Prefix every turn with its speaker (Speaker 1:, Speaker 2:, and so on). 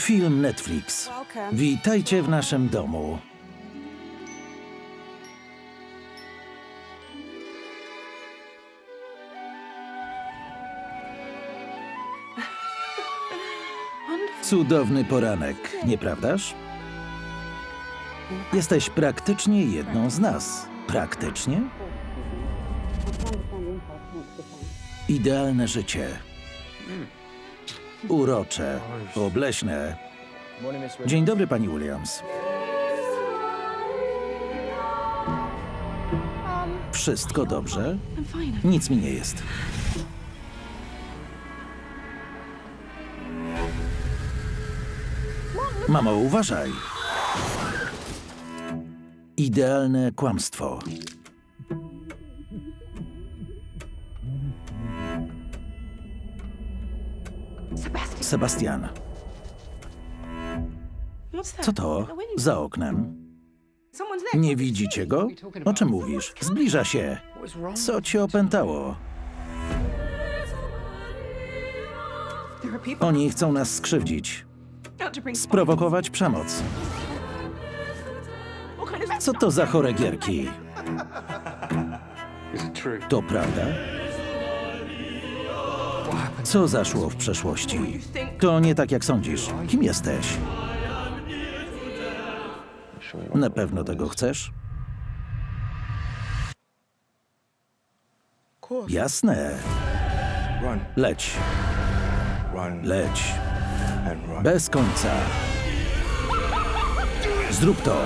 Speaker 1: Film Netflix. Witajcie w naszym domu. Cudowny poranek, nieprawdaż? Jesteś praktycznie jedną z nas. Praktycznie? Idealne życie. Urocze, obleśne. Dzień dobry, pani Williams. Wszystko dobrze? Nic mi nie jest. Mamo, uważaj. Idealne kłamstwo. Sebastian, co to za oknem? Nie widzicie go? O czym mówisz? Zbliża się. Co cię opętało? Oni chcą nas skrzywdzić, sprowokować przemoc. Co to za chore gierki? To prawda? Co zaszło w przeszłości? To nie tak jak sądzisz. Kim jesteś? Na pewno tego chcesz? Jasne. Leć, leć. Bez końca. Zrób to.